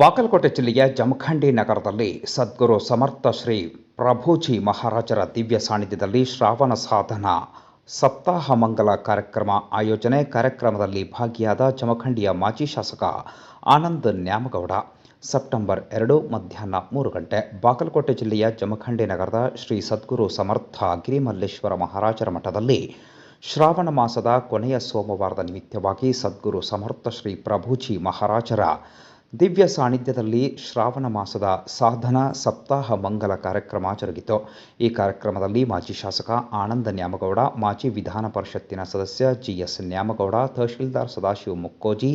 ಬಾಗಲಕೋಟೆ ಜಿಲ್ಲೆಯ ಜಮಖಂಡಿ ನಗರದಲ್ಲಿ ಸದ್ಗುರು ಸಮರ್ಥ ಶ್ರೀ ಪ್ರಭುಜಿ ಮಹಾರಾಜರ ದಿವ್ಯ ಸಾನ್ನಿಧ್ಯದಲ್ಲಿ ಶ್ರಾವಣ ಸಾಧನ ಸಪ್ತಾಹ ಮಂಗಲ ಕಾರ್ಯಕ್ರಮ ಆಯೋಜನೆ ಕಾರ್ಯಕ್ರಮದಲ್ಲಿ ಭಾಗಿಯಾದ ಜಮಖಂಡಿಯ ಮಾಜಿ ಶಾಸಕ ಆನಂದ್ ನ್ಯಾಮಗೌಡ. ಸೆಪ್ಟೆಂಬರ್ ಎರಡು ಮಧ್ಯಾಹ್ನ ಮೂರು ಗಂಟೆ ಬಾಗಲಕೋಟೆ ಜಿಲ್ಲೆಯ ಜಮಖಂಡಿ ನಗರದ ಶ್ರೀ ಸದ್ಗುರು ಸಮರ್ಥ ಗಿರಿಮಲ್ಲೇಶ್ವರ ಮಹಾರಾಜರ ಮಠದಲ್ಲಿ ಶ್ರಾವಣ ಮಾಸದ ಕೊನೆಯ ಸೋಮವಾರದ ನಿಮಿತ್ತವಾಗಿ ಸದ್ಗುರು ಸಮರ್ಥ ಶ್ರೀ ಪ್ರಭುಜಿ ಮಹಾರಾಜರ ದಿವ್ಯ ಸಾನ್ನಿಧ್ಯದಲ್ಲಿ ಶ್ರಾವಣ ಮಾಸದ ಸಾಧನ ಸಪ್ತಾಹ ಮಂಗಲ ಕಾರ್ಯಕ್ರಮ ಜರುಗಿತು. ಈ ಕಾರ್ಯಕ್ರಮದಲ್ಲಿ ಮಾಜಿ ಶಾಸಕ ಆನಂದ ನ್ಯಾಮಗೌಡ, ಮಾಜಿ ವಿಧಾನ ಪರಿಷತ್ತಿನ ಸದಸ್ಯ ಜಿಎಸ್ ನ್ಯಾಮಗೌಡ, ತಹಶೀಲ್ದಾರ್ ಸದಾಶಿವ ಮುಕ್ಕೋಜಿ,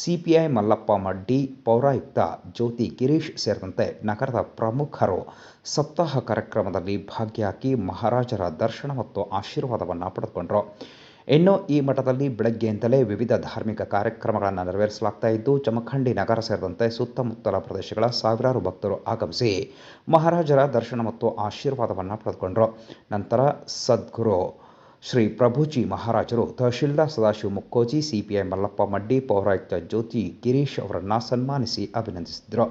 ಸಿಪಿಐ ಮಲ್ಲಪ್ಪ ಮಡ್ಡಿ, ಪೌರಾಯುಕ್ತ ಜ್ಯೋತಿ ಗಿರೀಶ್ ಸೇರಿದಂತೆ ನಗರದ ಪ್ರಮುಖರು ಸಪ್ತಾಹ ಕಾರ್ಯಕ್ರಮದಲ್ಲಿ ಭಾಗಿಯಾಗಿ ಮಹಾರಾಜರ ದರ್ಶನ ಮತ್ತು ಆಶೀರ್ವಾದವನ್ನು ಪಡೆದುಕೊಂಡರು. ಇನ್ನು ಈ ಮಠದಲ್ಲಿ ಬೆಳಗ್ಗೆಯಿಂದಲೇ ವಿವಿಧ ಧಾರ್ಮಿಕ ಕಾರ್ಯಕ್ರಮಗಳನ್ನು ನೆರವೇರಿಸಲಾಗ್ತಾ ಇದ್ದು ಚಮಖಂಡಿ ನಗರ ಸೇರಿದಂತೆ ಸುತ್ತಮುತ್ತಲ ಪ್ರದೇಶಗಳ ಸಾವಿರಾರು ಭಕ್ತರು ಆಗಮಿಸಿ ಮಹಾರಾಜರ ದರ್ಶನ ಮತ್ತು ಆಶೀರ್ವಾದವನ್ನು ಪಡೆದುಕೊಂಡರು. ನಂತರ ಸದ್ಗುರು ಶ್ರೀ ಪ್ರಭುಜಿ ಮಹಾರಾಜರು ತಹಶೀಲ್ದಾರ್ ಸದಾಶಿವ ಮುಕ್ಕೋಜಿ, ಸಿಪಿಐ ಮಲ್ಲಪ್ಪ ಮಡ್ಡಿ, ಪೌರಾಯುಕ್ತ ಜ್ಯೋತಿ ಗಿರೀಶ್ ಅವರನ್ನು ಸನ್ಮಾನಿಸಿ ಅಭಿನಂದಿಸಿದರು.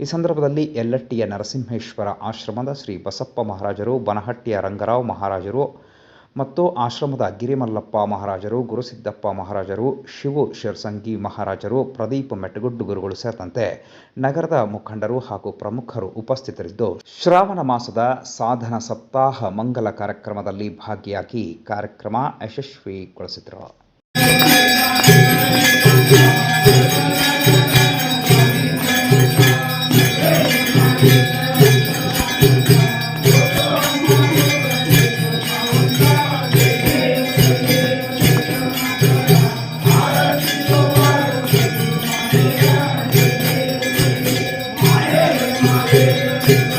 ಈ ಸಂದರ್ಭದಲ್ಲಿ ಯಲ್ಲಟ್ಟಿಯ ನರಸಿಂಹೇಶ್ವರ ಆಶ್ರಮದ ಶ್ರೀ ಬಸಪ್ಪ ಮಹಾರಾಜರು, ಬನಹಟ್ಟಿಯ ರಂಗರಾವ್ ಮಹಾರಾಜರು ಮತ್ತು ಆಶ್ರಮದ ಗಿರಿಮಲ್ಲಪ್ಪ ಮಹಾರಾಜರು, ಗುರುಸಿದ್ದಪ್ಪ ಮಹಾರಾಜರು, ಶಿವು ಶಿರ್ಸಂಗಿ ಮಹಾರಾಜರು, ಪ್ರದೀಪ್ ಮೆಟ್ಟಗುಡ್ಡು ಗುರುಗಳು ಸೇರಿದಂತೆ ನಗರದ ಮುಖಂಡರು ಹಾಗೂ ಪ್ರಮುಖರು ಉಪಸ್ಥಿತರಿದ್ದು, ಶ್ರಾವಣ ಮಾಸದ ಸಾಧನ ಸಪ್ತಾಹ ಮಂಗಲ ಕಾರ್ಯಕ್ರಮದಲ್ಲಿ ಭಾಗಿಯಾಗಿ ಕಾರ್ಯಕ್ರಮ ಯಶಸ್ವಿಗೊಳಿಸಿದರು ಿ. Música